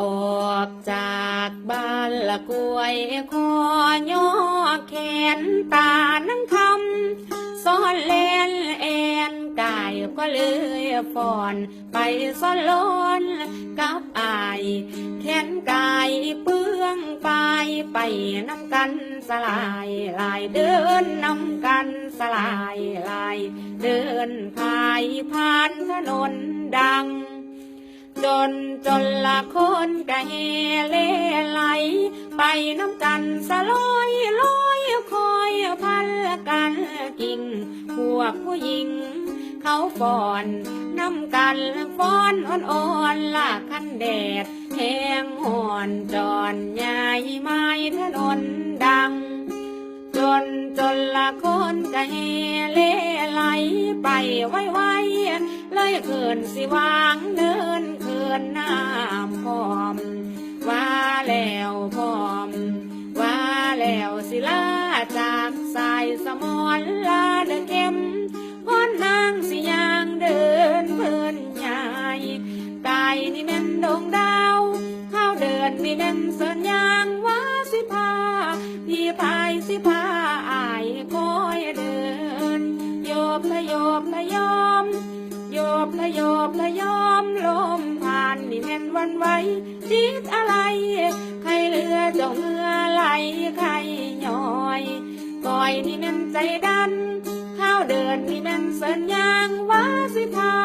ออกจากบ้านละกวยคอย่อแขนตานังคำซ่อนเลนแอนกายก็เลยฟอน ไปซ่อนลนกับอาย แขนกา น้ำกันสลายลายเดินน้ำกันสลายลายเดินพายผ่านถนนดัง จนจนละคนกะเฮเล่ไหล ไปน้ำกันสลอยลอยคอยพันกันกิ่งพวกผู้หญิงเขาฟ้อนน้ำกันฟ้อนอ่อนๆลากคันแดด แห้งห่อนจอนยายไม้ถนนดัง จนจนละคนกะเฮเล่ไหลไปไวไวเลยเขินสิวางเดินเขินน้ำพร้อม ว่าแล้วพร้อม ว่าแล้วสิลาจากสายสมอนลาเดอเข้มพ้นนางสิยางเดินเพลินใหญ่กายนี่แม่นดงดา วข้าวเดินนี่แม่นเสินยางว่าสิพาพี่พายสิพาอายคอยเดิน โยบละโยบละยอม โยบละโยบละยอมลมผ่านนี่แม่นวันไหวจิตอะไร ใครเรือเจ้าเรือไหลใครย่อยก้อยนี่แม่นใจดัน ข้าวเดินนี่แม่นเสินยางว่าสิพาพี่พายสิพา